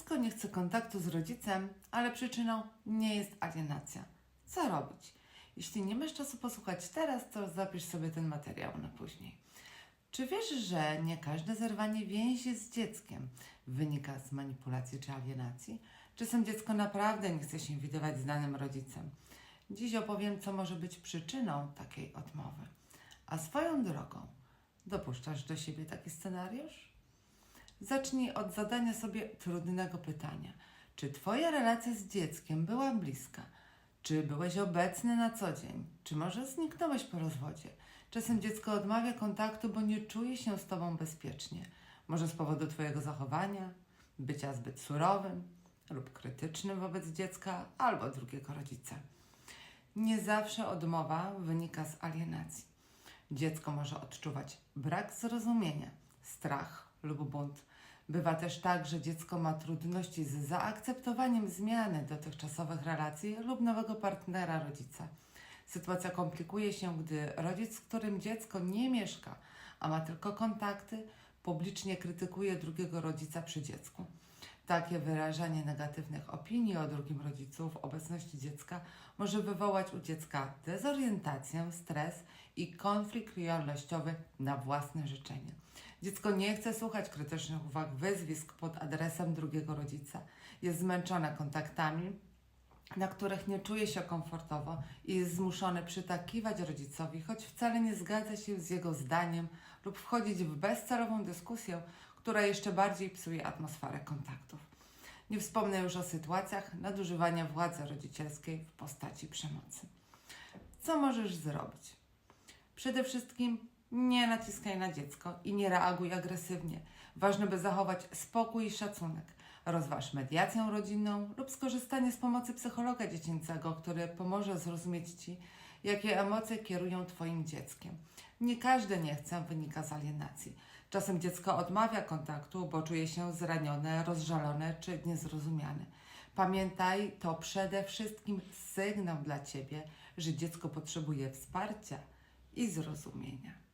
Dziecko nie chce kontaktu z rodzicem, ale przyczyną nie jest alienacja. Co robić? Jeśli nie masz czasu posłuchać teraz, to zapisz sobie ten materiał na później. Czy wiesz, że nie każde zerwanie więzi z dzieckiem wynika z manipulacji czy alienacji? Czasem dziecko naprawdę nie chce się widywać z danym rodzicem. Dziś opowiem, co może być przyczyną takiej odmowy. A swoją drogą, dopuszczasz do siebie taki scenariusz? Zacznij od zadania sobie trudnego pytania. Czy Twoja relacja z dzieckiem była bliska? Czy byłeś obecny na co dzień? Czy może zniknąłeś po rozwodzie? Czasem dziecko odmawia kontaktu, bo nie czuje się z Tobą bezpiecznie. Może z powodu Twojego zachowania, bycia zbyt surowym lub krytycznym wobec dziecka albo drugiego rodzica. Nie zawsze odmowa wynika z alienacji. Dziecko może odczuwać brak zrozumienia, strach lub bunt. Bywa też tak, że dziecko ma trudności z zaakceptowaniem zmiany dotychczasowych relacji lub nowego partnera rodzica. Sytuacja komplikuje się, gdy rodzic, z którym dziecko nie mieszka, a ma tylko kontakty, publicznie krytykuje drugiego rodzica przy dziecku. Takie wyrażanie negatywnych opinii o drugim rodzicu w obecności dziecka może wywołać u dziecka dezorientację, stres i konflikt lojalnościowy na własne życzenie. Dziecko nie chce słuchać krytycznych uwag, wyzwisk pod adresem drugiego rodzica. Jest zmęczone kontaktami, na których nie czuje się komfortowo i jest zmuszony przytakiwać rodzicowi, choć wcale nie zgadza się z jego zdaniem lub wchodzić w bezcelową dyskusję, która jeszcze bardziej psuje atmosferę kontaktów. Nie wspomnę już o sytuacjach nadużywania władzy rodzicielskiej w postaci przemocy. Co możesz zrobić? Przede wszystkim nie naciskaj na dziecko i nie reaguj agresywnie. Ważne, by zachować spokój i szacunek. Rozważ mediację rodzinną lub skorzystanie z pomocy psychologa dziecięcego, który pomoże zrozumieć Ci, jakie emocje kierują Twoim dzieckiem. Nie każde nie chce wynika z alienacji. Czasem dziecko odmawia kontaktu, bo czuje się zranione, rozżalone czy niezrozumiane. Pamiętaj, to przede wszystkim sygnał dla Ciebie, że dziecko potrzebuje wsparcia i zrozumienia.